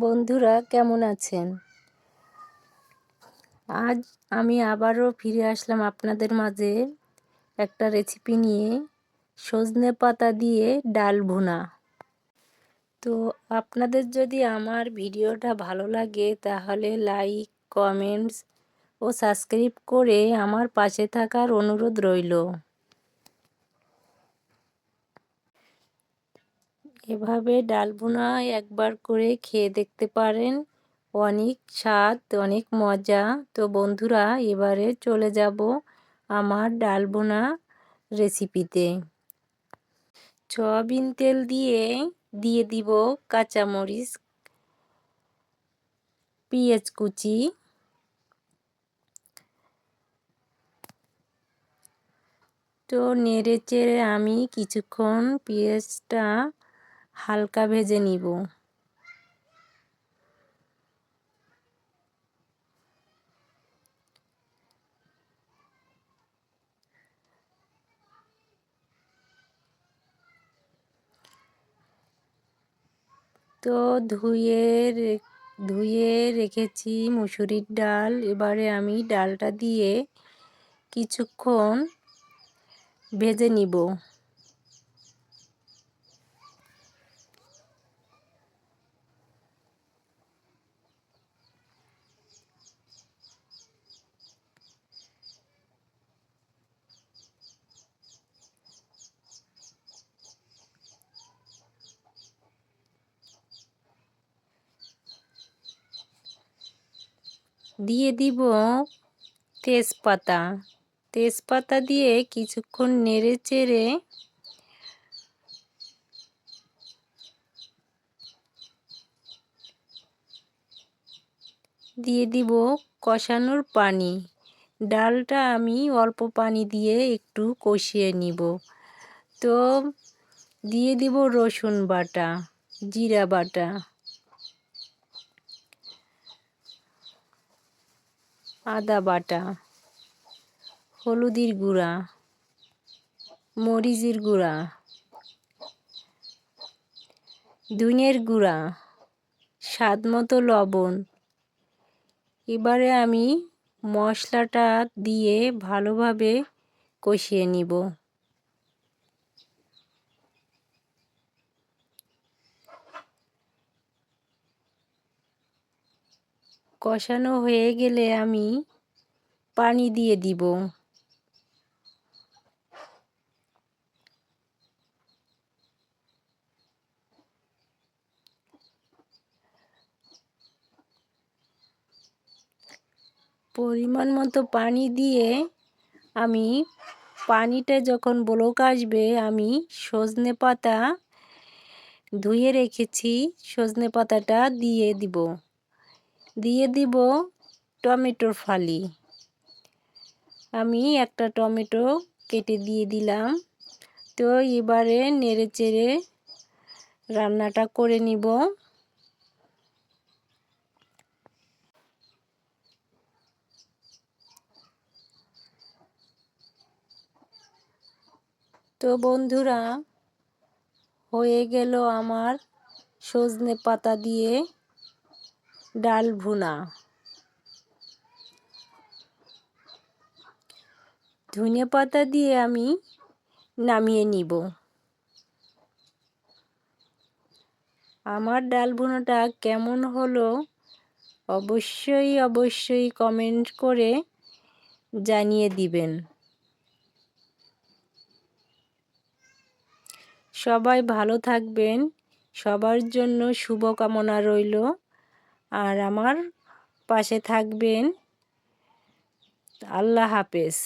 বন্ধুরা, কেমন আছেন? আজ আমি আবারও ফিরে আসলাম আপনাদের মাঝে একটা রেসিপি নিয়ে, সজনে পাতা দিয়ে ডাল ভুনা। তো আপনাদের যদি আমার ভিডিওটা ভালো লাগে, তাহলে লাইক কমেন্টস ও সাবস্ক্রাইব করে আমার পাশে থাকার অনুরোধ রইল। এভাবে ডাল ভুনা একবার করে খেয়ে দেখতে পারেন। অনেক স্বাদ, অনেক মজা। তো বন্ধুরা, এবারে চলে যাব আমার ডাল ভুনা রেসিপিতে। সয়াবিন তেল দিয়ে দিয়ে দিব কাঁচামরিচ, পেঁয়াজ কুচি, তো নেড়ে চেড়ে আমি কিছুক্ষণ পেঁয়াজটা হালকা ভেজে নিব। তো ধুয়ে ধুয়ে রেখেছি মুসুরির ডাল। এবারে আমি ডালটা দিয়ে কিছুক্ষণ ভেজে নিব। দিয়ে দিব তেজপাতা। তেজপাতা দিয়ে কিছুক্ষণ নেড়ে চেড়ে দিয়ে দিব কষানোর পানি। ডালটা আমি অল্প পানি দিয়ে একটু কষিয়ে নিব। তো দিয়ে দিব রসুন বাটা, জিরা বাটা। আদা বাটা, হলুদির গুঁড়া, মরিচের গুঁড়া, ধুনের গুঁড়া স্বাদ মতো লবণ। এবারে আমি মশলাটা দিয়ে ভালোভাবে কষিয়ে নিব। কষানো হয়ে গেলে আমি পানি দিয়ে দিব। পরিমাণ মতো পানি দিয়ে আমি পানিটা যখন ব্লক আসবে, আমি সজনে পাতা ধুয়ে রেখেছি, সজনে পাতাটা দিয়ে দিব। দিয়ে দিব টমেটোর ফালি। আমি একটা টমেটো কেটে দিয়ে দিলাম। তো এবারে নেড়ে চেড়ে রান্নাটা করে নিব। তো বন্ধুরা, হয়ে গেল আমার সজনে পাতা দিয়ে ডাল ভুনা। ধনে পাতা দিয়ে আমি নামিয়ে নিব। আমার ডাল ভুনাটা কেমন হলো অবশ্যই অবশ্যই কমেন্ট করে জানিয়ে দিবেন। সবাই ভালো থাকবেন। সবার জন্য শুভকামনা রইল। আর আমার পাশে থাকবেন। আল্লাহ হাফেজ।